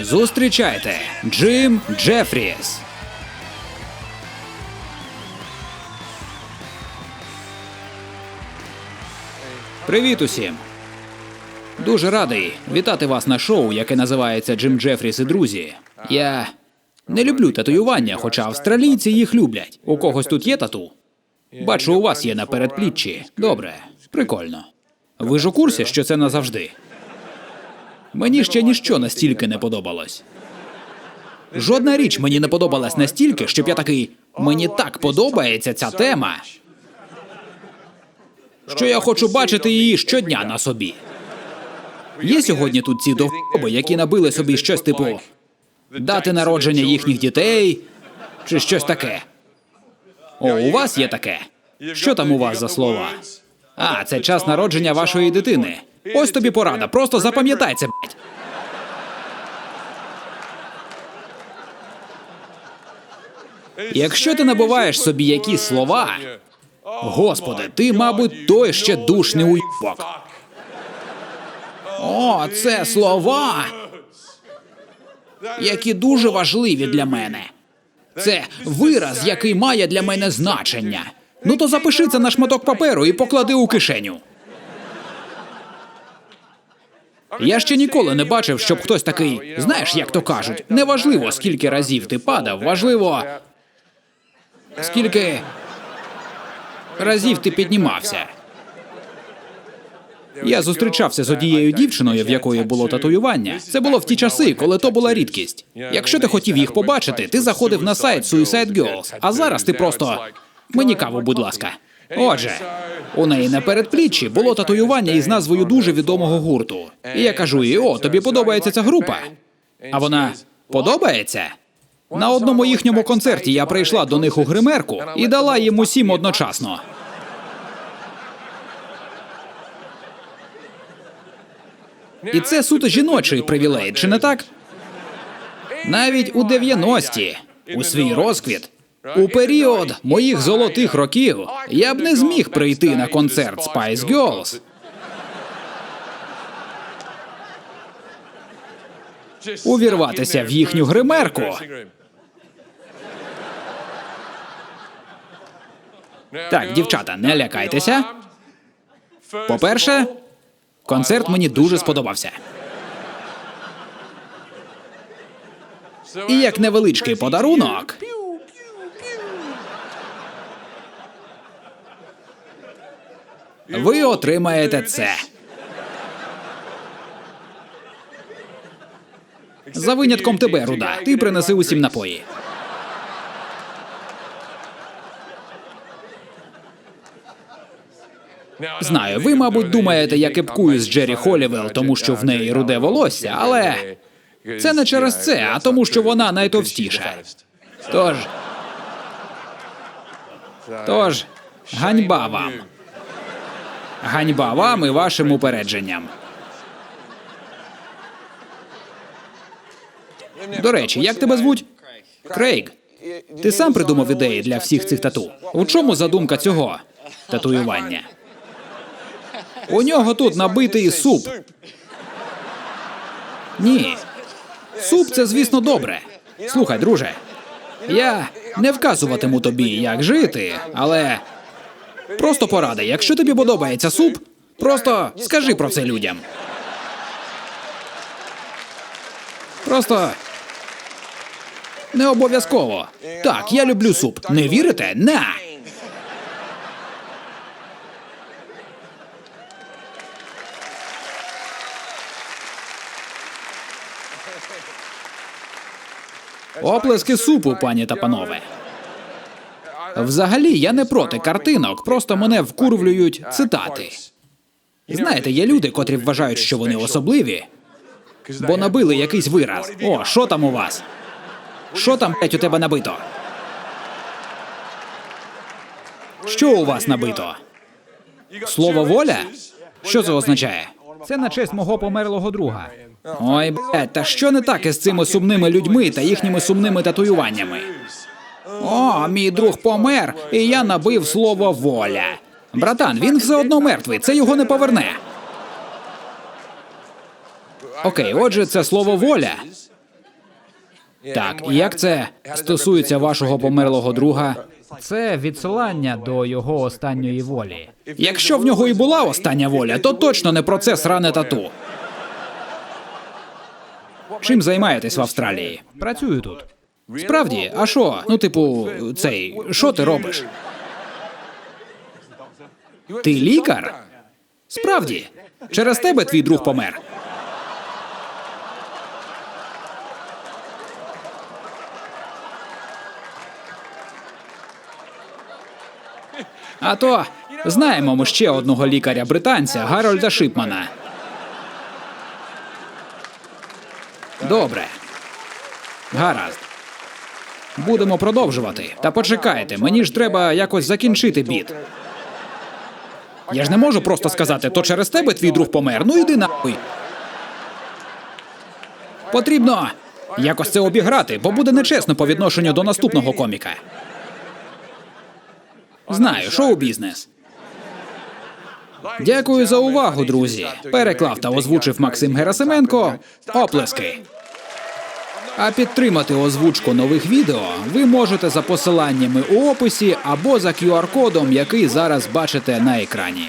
Зустрічайте Джим Джефріс. Привіт усім. Дуже радий вітати вас на шоу, яке називається Джим Джефріс і друзі. Я не люблю татуювання, хоча австралійці їх люблять. У когось тут є тату? Бачу, у вас є на передпліччі. Добре, прикольно. Ви ж у курсі, що це назавжди. Мені ще ніщо настільки не подобалось. Жодна річ мені не подобалась настільки, щоб я такий. Мені так подобається ця тема, що я хочу бачити її щодня на собі. Є сьогодні тут ці довбоби, які набили собі щось типу дати народження їхніх дітей чи щось таке. О, у вас є таке? Що там у вас за слова? А, це час народження вашої дитини. Ось тобі порада, просто запам'ятай це, блядь. Якщо ти набуваєш собі якісь слова, господи, ти, мабуть, той ще душний уйбок. О, це слова, які дуже важливі для мене. Це вираз, який має для мене значення. Ну то запиши це на шматок паперу і поклади у кишеню. Я ще ніколи не бачив, щоб хтось такий, знаєш, як то кажуть, неважливо, скільки разів ти падав, важливо, скільки разів ти піднімався. Я зустрічався з однією дівчиною, в якої було татуювання. Це було в ті часи, коли то була рідкість. Якщо ти хотів їх побачити, ти заходив на сайт Suicide Girls, а зараз ти просто мені каву, будь ласка. Отже, у неї на передпліччі було татуювання із назвою дуже відомого гурту. І я кажу їй, о, тобі подобається ця група. А вона подобається? На одному їхньому концерті я прийшла до них у гримерку і дала їм усім одночасно. І це суто жіночий привілей, чи не так? Навіть у 90-ті, у свій розквіт, у період моїх золотих років, я б не зміг прийти на концерт Spice Girls. Увірватися в їхню гримерку. Так, дівчата, не лякайтеся. По-перше, концерт мені дуже сподобався. І як невеличкий подарунок. Ви отримаєте це. За винятком тебе, руда. Ти принеси усім напої. Знаю, ви, мабуть, думаєте, я кепкую з Джері Холівел, тому що в неї руде волосся, але це не через це, а тому, що вона найтовстіша. Тож. Тож, ганьба вам. Ганьба вам і вашим упередженням. До речі, як тебе звуть? Крейг. Ти сам придумав ідеї для всіх цих тату. У чому задумка цього татуювання? У нього тут набитий суп. Ні. Суп це, звісно, добре. Слухай, друже. Я не вказуватиму тобі, як жити, але просто поради. Якщо тобі подобається суп, просто скажи про це людям. Просто не обов'язково. Так, я люблю суп. Не вірите? На! Оплески супу, пані та панове. Взагалі, я не проти картинок, просто мене вкурвлюють цитати. Знаєте, є люди, котрі вважають, що вони особливі, бо набили якийсь вираз. О, що там у вас? Що там, блять, у тебе набито? Що у вас набито? Слово воля? Що це означає? Це на честь мого померлого друга. Ой, блядь, та що не так із цими сумними людьми та їхніми сумними татуюваннями? Мій друг помер, і я набив слово воля. Братан, він все одно мертвий, це його не поверне. Окей, отже, це слово воля Так, і як це стосується вашого померлого друга? Це відсилання до його останньої волі. Якщо в нього і була остання воля, то точно не про це сране тату. Чим займаєтесь в Австралії? Працюю тут. Справді, а що? Ну, типу, цей, що ти робиш? Ти лікар? Справді, через тебе твій друг помер. А то знаємо ми ще одного лікаря-британця Гарольда Шипмана. Добре. Гаразд. Будемо продовжувати. Та почекайте, мені ж треба якось закінчити біт. Я ж не можу просто сказати, то через тебе твій друг помер. Ну йди нахуй. Потрібно якось це обіграти, бо буде нечесно по відношенню до наступного коміка. Знаю, шоу-бізнес. Дякую за увагу, друзі. Переклав та озвучив Максим Герасименко. Оплески. А підтримати озвучку нових відео ви можете за посиланнями у описі або за QR-кодом, який зараз бачите на екрані.